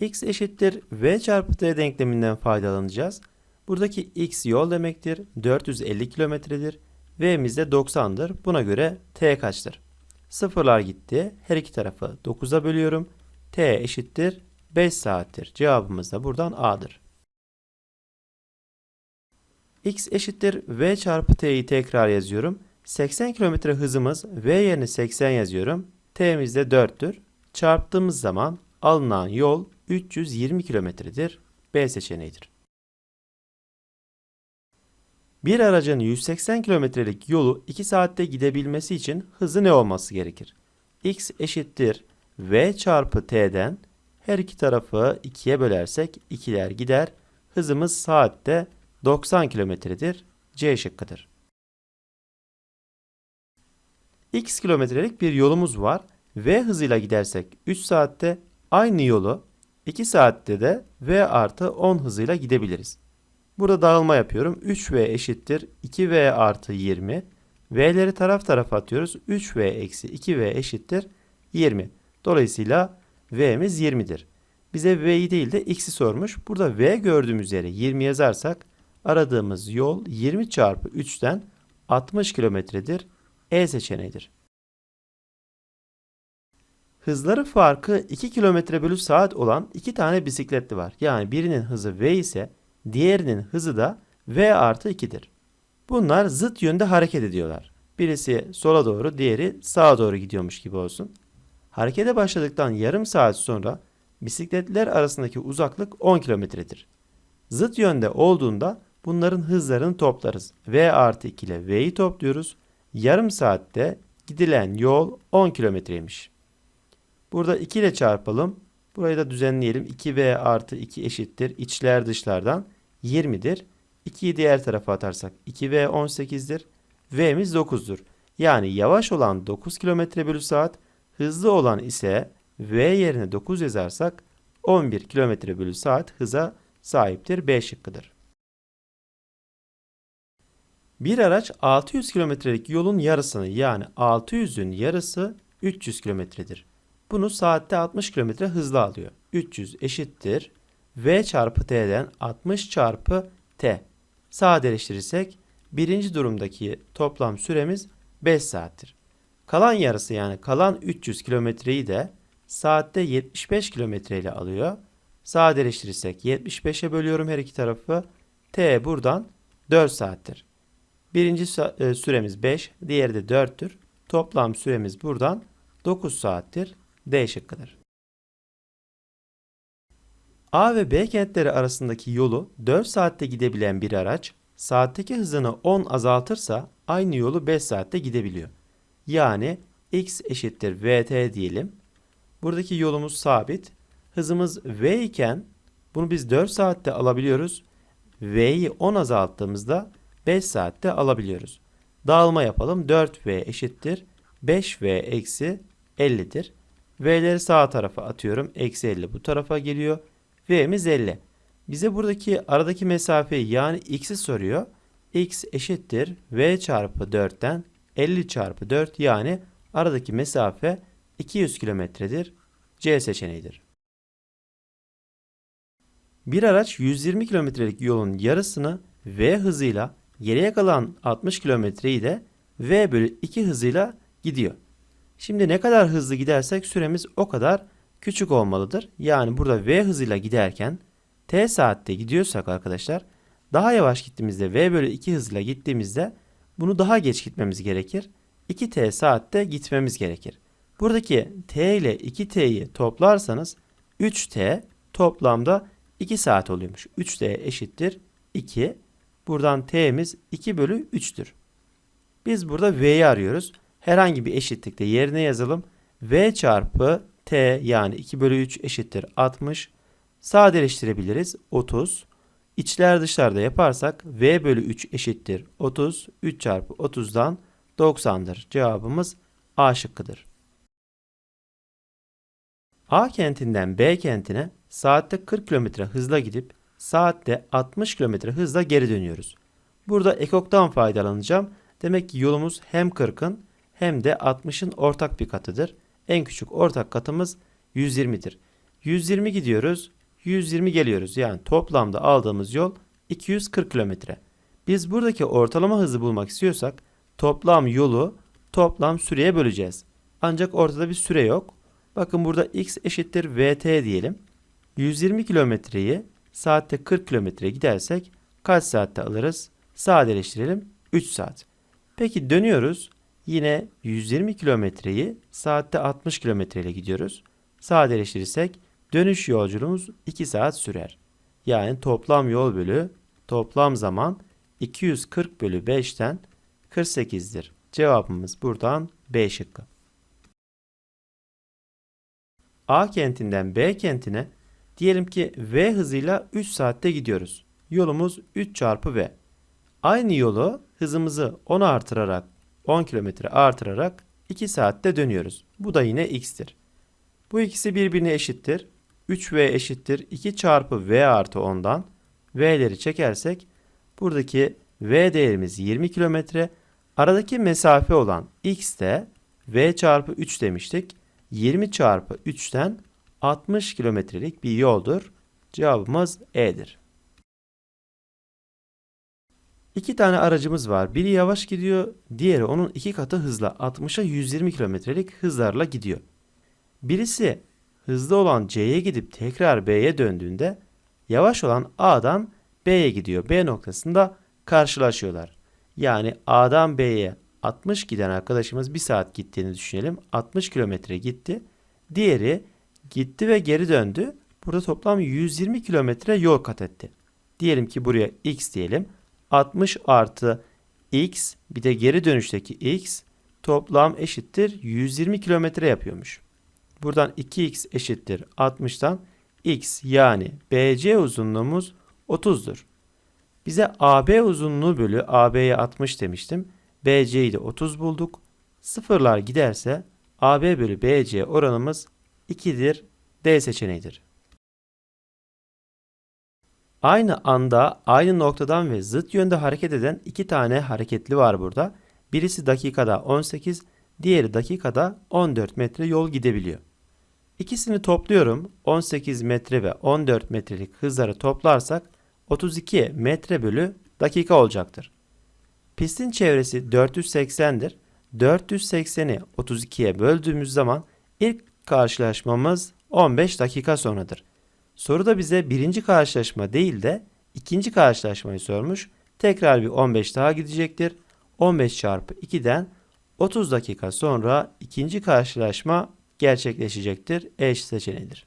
x eşittir v çarpı t denkleminden faydalanacağız. Buradaki x yol demektir. 450 kilometredir. V'miz de 90'dır. Buna göre t kaçtır? Sıfırlar gitti. Her iki tarafı 9'a bölüyorum. t eşittir 5 saattir. Cevabımız da buradan A'dır. x eşittir v çarpı t'yi tekrar yazıyorum. 80 km hızımız v yerine 80 yazıyorum. t'miz de 4'tür. Çarptığımız zaman alınan yol 320 kilometredir. B seçeneğidir. Bir aracın 180 kilometrelik yolu 2 saatte gidebilmesi için hızı ne olması gerekir? x eşittir v çarpı t'den her iki tarafı 2'ye bölersek 2'ler gider. Hızımız saatte 90 kilometredir. C şıkkıdır. x kilometrelik bir yolumuz var. V hızıyla gidersek 3 saatte aynı yolu 2 saatte de V artı 10 hızıyla gidebiliriz. Burada dağılma yapıyorum. 3V eşittir 2V artı 20. V'leri taraf tarafa atıyoruz. 3V eksi 2V eşittir 20. Dolayısıyla V'miz 20'dir. Bize V'yi değil de X'i sormuş. Burada V gördüğümüz yere 20 yazarsak aradığımız yol 20 çarpı 3'ten 60 kilometredir. E seçeneğidir. Hızları farkı 2 km bölü saat olan iki tane bisikletli var. Yani birinin hızı V ise diğerinin hızı da V artı 2'dir. Bunlar zıt yönde hareket ediyorlar. Birisi sola doğru, diğeri sağa doğru gidiyormuş gibi olsun. Harekete başladıktan yarım saat sonra bisikletler arasındaki uzaklık 10 kilometredir. Zıt yönde olduğunda bunların hızlarını toplarız. V artı 2 ile V'yi topluyoruz. Yarım saatte gidilen yol 10 kilometreymiş. Burada 2 ile çarpalım. Burayı da düzenleyelim. 2V artı 2 eşittir. İçler dışlardan 20'dir. 2'yi diğer tarafa atarsak 2V 18'dir. V'miz 9'dur. Yani yavaş olan 9 km bölü saat, hızlı olan ise V yerine 9 yazarsak 11 km bölü saat hıza sahiptir. B şıkkıdır. Bir araç 600 kilometrelik yolun yarısını yani 600'ün yarısı 300 kilometredir. Bunu saatte 60 km hızla alıyor. 300 eşittir. V çarpı T'den 60 çarpı T. Sadeleştirirsek birinci durumdaki toplam süremiz 5 saattir. Kalan yarısı yani kalan 300 kilometreyi de saatte 75 kilometre ile alıyor. Sadeleştirirsek 75'e bölüyorum her iki tarafı. T buradan 4 saattir. Birinci e, süremiz 5, diğeri de 4'tür. Toplam süremiz buradan 9 saattir. D şıkkıdır. A ve B kentleri arasındaki yolu 4 saatte gidebilen bir araç, saatteki hızını 10 azaltırsa aynı yolu 5 saatte gidebiliyor. Yani x eşittir vt diyelim. Buradaki yolumuz sabit. Hızımız v iken bunu biz 4 saatte alabiliyoruz. V'yi 10 azalttığımızda 5 saatte alabiliyoruz. Dağılma yapalım. 4v eşittir 5v eksi 50'dir. V'leri sağ tarafa atıyorum. Eksi 50 bu tarafa geliyor. V'miz 50. Bize buradaki aradaki mesafeyi yani x'i soruyor. x eşittir v çarpı 4'ten 50 çarpı 4 yani aradaki mesafe 200 kilometredir. C seçeneğidir. Bir araç 120 kilometrelik yolun yarısını v hızıyla geriye kalan 60 kilometreyi de v bölü 2 hızıyla gidiyor. Şimdi ne kadar hızlı gidersek süremiz o kadar küçük olmalıdır. Yani burada v hızıyla giderken t saatte gidiyorsak arkadaşlar daha yavaş gittiğimizde v bölü 2 hızıyla gittiğimizde bunu daha geç gitmemiz gerekir. 2t saatte gitmemiz gerekir. Buradaki t ile 2t'yi toplarsanız 3t toplamda 2 saat oluyormuş. 3t eşittir 2. Buradan t'miz 2 bölü 3'tür. Biz burada v'yi arıyoruz. Herhangi bir eşitlikte yerine yazalım. v çarpı t yani 2 bölü 3 eşittir 60. Sadeleştirebiliriz 30. İçler dışlarda yaparsak v bölü 3 eşittir 30. 3 çarpı 30'dan 90'dır. Cevabımız A şıkkıdır. A kentinden B kentine saatte 40 km hızla gidip saatte 60 km hızla geri dönüyoruz. Burada ekoktan faydalanacağım. Demek ki yolumuz hem 40'ın hem de 60'ın ortak bir katıdır. En küçük ortak katımız 120'dir. 120 gidiyoruz. 120 geliyoruz. Yani toplamda aldığımız yol 240 kilometre. Biz buradaki ortalama hızı bulmak istiyorsak toplam yolu toplam süreye böleceğiz. Ancak ortada bir süre yok. Bakın burada x eşittir vt diyelim. 120 kilometreyi saatte 40 kilometre gidersek kaç saatte alırız? Sadeleştirelim 3 saat. Peki dönüyoruz. Yine 120 kilometreyi saatte 60 kilometre ile gidiyoruz. Sadeleştirirsek dönüş yolculuğumuz 2 saat sürer. Yani toplam yol bölü toplam zaman 240 bölü 5'ten 48'dir. Cevabımız buradan B şıkkı. A kentinden B kentine diyelim ki V hızıyla 3 saatte gidiyoruz. Yolumuz 3 çarpı V. Aynı yolu hızımızı 10 artırarak 10 kilometre artırarak 2 saatte dönüyoruz. Bu da yine x'tir. Bu ikisi birbirine eşittir. 3v eşittir 2 çarpı v artı 10'dan v'leri çekersek buradaki v değerimiz 20 kilometre. Aradaki mesafe olan x de v çarpı 3 demiştik. 20 çarpı 3'ten 60 kilometrelik bir yoldur. Cevabımız E'dir. İki tane aracımız var. Biri yavaş gidiyor, diğeri onun iki katı hızla 60'a 120 kilometrelik hızlarla gidiyor. Birisi hızlı olan C'ye gidip tekrar B'ye döndüğünde yavaş olan A'dan B'ye gidiyor. B noktasında karşılaşıyorlar. Yani A'dan B'ye 60 giden arkadaşımız 1 saat gittiğini düşünelim. 60 kilometre gitti. Diğeri gitti ve geri döndü. Burada toplam 120 kilometre yol kat etti. Diyelim ki buraya x diyelim. 60 artı x bir de geri dönüşteki x toplam eşittir 120 kilometre yapıyormuş. Buradan 2x eşittir 60'tan x yani BC uzunluğumuz 30'dur. Bize AB uzunluğu bölü AB'ye 60 demiştim. BC'yi de 30 bulduk. Sıfırlar giderse AB bölü BC oranımız 2'dir. D seçeneğidir. Aynı anda aynı noktadan ve zıt yönde hareket eden iki tane hareketli var burada. Birisi dakikada 18, diğeri dakikada 14 metre yol gidebiliyor. İkisini topluyorum. 18 metre ve 14 metrelik hızları toplarsak 32 metre bölü dakika olacaktır. Pistin çevresi 480'dir. 480'i 32'ye böldüğümüz zaman ilk karşılaşmamız 15 dakika sonradır. Soruda bize birinci karşılaşma değil de ikinci karşılaşmayı sormuş. Tekrar bir 15 daha gidecektir. 15 çarpı 2'den 30 dakika sonra ikinci karşılaşma gerçekleşecektir. E seçeneğidir.